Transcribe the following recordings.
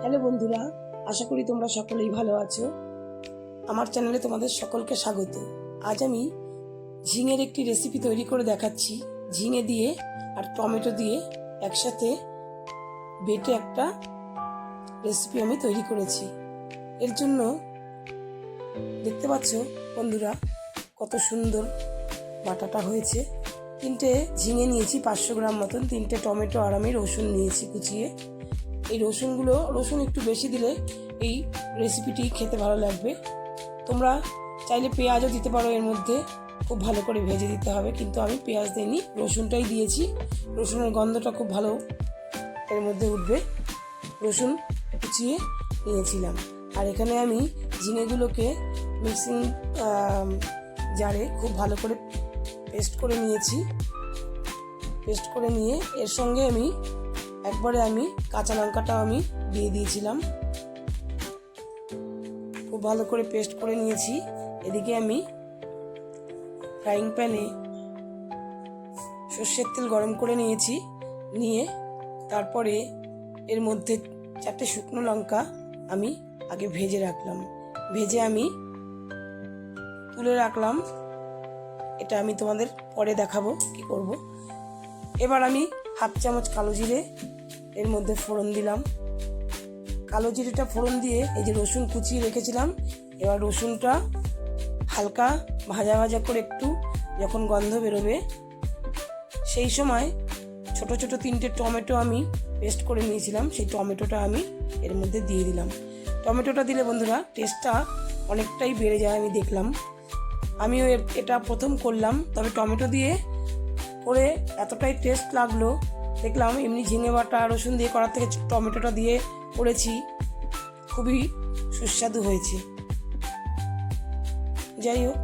Hello বন্ধুরা, আশা করি তোমরা সকলেই ভালো আছো। আমার চ্যানেলে তোমাদের সকলকে স্বাগত। আজ আমি ঝিঙের একটি রেসিপি তৈরি করে দেখাচ্ছি। ঝিঙে দিয়ে আর টমেটো দিয়ে একসাথে বেটে একটা রেসিপি আমি তৈরি করেছি। এর জন্য দেখতে পাচ্ছ বন্ধুরা, কত সুন্দর বাটাটা হয়েছে। তিনটে ঝিঙে নিয়েছি, পাঁচশো গ্রাম মতন। তিনটে টমেটো, আর আমি রসুন নিয়েছি কুচিয়ে। এই রসুনগুলো, রসুন একটু বেশি দিলে এই রেসিপিটি খেতে ভালো লাগবে। তোমরা চাইলে পেঁয়াজও দিতে পারো এর মধ্যে, খুব ভালো করে ভেজে দিতে হবে, কিন্তু আমি পেঁয়াজ দিইনি, রসুনটাই দিয়েছি। রসুনের গন্ধটা খুব ভালো এর মধ্যে উঠবে। রসুন কুচিয়ে নিয়েছিলাম। আর এখানে আমি ঝিঙেগুলোকে মিক্সিং জারে খুব ভালো করে পেস্ট করে নিয়েছি। পেস্ট করে নিয়ে এর সঙ্গে আমি একবারে আমি কাঁচা লঙ্কাটাও আমি দিয়ে দিয়েছিলাম। খুব ভালো করে পেস্ট করে নিয়েছি। এদিকে আমি ফ্রাইং প্যানে সর্ষের তেল গরম করে নিয়েছি। নিয়ে তারপরে এর মধ্যে চারটে শুকনো লঙ্কা আমি আগে ভেজে রাখলাম। ভেজে আমি তুলে রাখলাম। এটা আমি তোমাদের পরে দেখাবো কি করব। এবার আমি হাফ চামচ কালো জিরে, এর মধ্যে ফোড়ন দিলাম। কালো জিরেটা ফোড়ন দিয়ে এই যে রসুন কুচিয়ে রেখেছিলাম, এবার রসুনটা হালকা ভাজা ভাজা করে একটু যখন গন্ধ বেরোবে, সেই সময় ছোট ছোট তিনটে টমেটো আমি পেস্ট করে নিয়েছিলাম, সেই টমেটোটা আমি এর মধ্যে দিয়ে দিলাম। টমেটোটা দিলে বন্ধুরা টেস্টটা অনেকটাই বেড়ে যায় আমি দেখলাম। আমিও এটা প্রথম করলাম, তবে টমেটো দিয়ে করে এতটাই টেস্ট লাগল। দেখলাম এমনি ঝিঙে বাটা, রসুন দিয়ে করার থেকে টমেটোটা দিয়ে করেছি। খুবই সুস্বাদু হয়েছে। যাই হোক,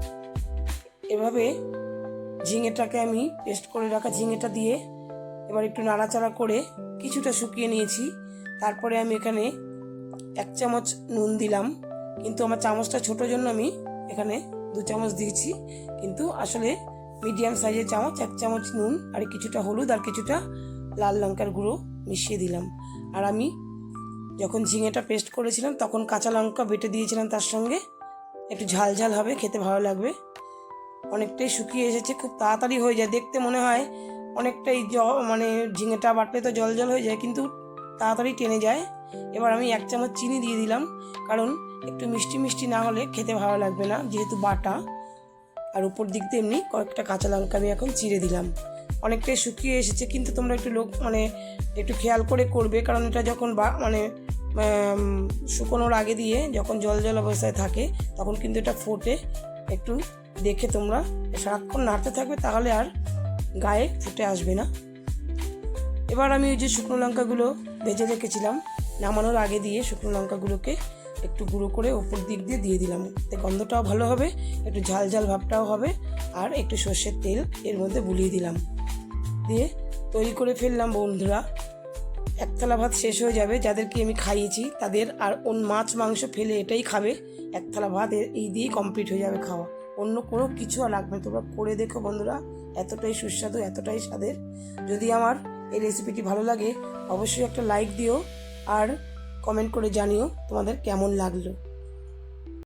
এভাবে ঝিঙেটাকে আমি পেস্ট করে রাখা ঝিঙেটা দিয়ে এবার একটু নাড়াচাড়া করে কিছুটা শুকিয়ে নিয়েছি। তারপরে আমি এখানে এক চামচ নুন দিলাম। কিন্তু আমার চামচটা ছোটো জন্য আমি এখানে দু চামচ দিয়েছি। কিন্তু আসলে মিডিয়াম সাইজের চামচ, এক চামচ নুন, আর কিছুটা হলুদ, আর কিছুটা লাল লঙ্কার গুঁড়ো মিশিয়ে দিলাম। আর আমি যখন ঝিঙেটা পেস্ট করেছিলাম, তখন কাঁচা লঙ্কা বেটে দিয়েছিলাম তার সঙ্গে। একটু ঝাল ঝাল হবে, খেতে ভালো লাগবে। অনেকটাই শুকিয়ে এসেছে, খুব তাড়াতাড়ি হয়ে যায়। দেখতে মনে হয় অনেকটাই জ মানে ঝিঙেটা বাটলে তো জল জল হয়ে যায়, কিন্তু তাড়াতাড়ি টেনে যায়। এবার আমি এক চামচ চিনি দিয়ে দিলাম, কারণ একটু মিষ্টি মিষ্টি না হলে খেতে ভালো লাগবে না, যেহেতু বাটা। আর উপর দিক দিয়ে এমনি কয়েকটা কাঁচা লঙ্কা আমি এখন চিড়ে দিলাম। অনেকটাই শুকিয়ে এসেছে, কিন্তু তোমরা একটু লোক মানে একটু খেয়াল করে করবে, কারণ এটা যখন বা মানে শুকোনোর আগে দিয়ে যখন জল জল অবস্থায় থাকে, তখন কিন্তু এটা ফোটে। একটু দেখে তোমরা, সারাক্ষণ নাড়তে থাকবে, তাহলে আর গায়ে ফুটে আসবে না। এবার আমি ওই যে শুকনো লঙ্কাগুলো ভেজে রেখেছিলাম, নামানোর আগে দিয়ে শুকনো লঙ্কাগুলোকে একটু গুঁড়ো করে ওপর দিক দিয়ে দিয়ে দিলাম। এতে গন্ধটাও ভালো হবে, একটু ঝাল ঝাল ভাবটাও হবে, আর একটু সর্ষের তেল এর মধ্যে বুলিয়ে দিলাম। দিয়ে তৈরি করে ফেললাম বন্ধুরা। এক থালা ভাত শেষ হয়ে যাবে, যাদেরকে আমি খাইয়েছি তাদের আর অন্য মাছ মাংস ফেলে এটাই খাবে। এক থালা ভাত এই দিয়েই কমপ্লিট হয়ে যাবে খাওয়া। অন্য কোনো কিছু আর লাগবে তোমরা করে দেখো বন্ধুরা, এতটাই সুস্বাদু, এতটাই স্বাদের। যদি আমার এই রেসিপিটি ভালো লাগে, অবশ্যই একটা লাইক দিও। আর কমেন্ট করে জানিও তোমাদের কেমন লাগল।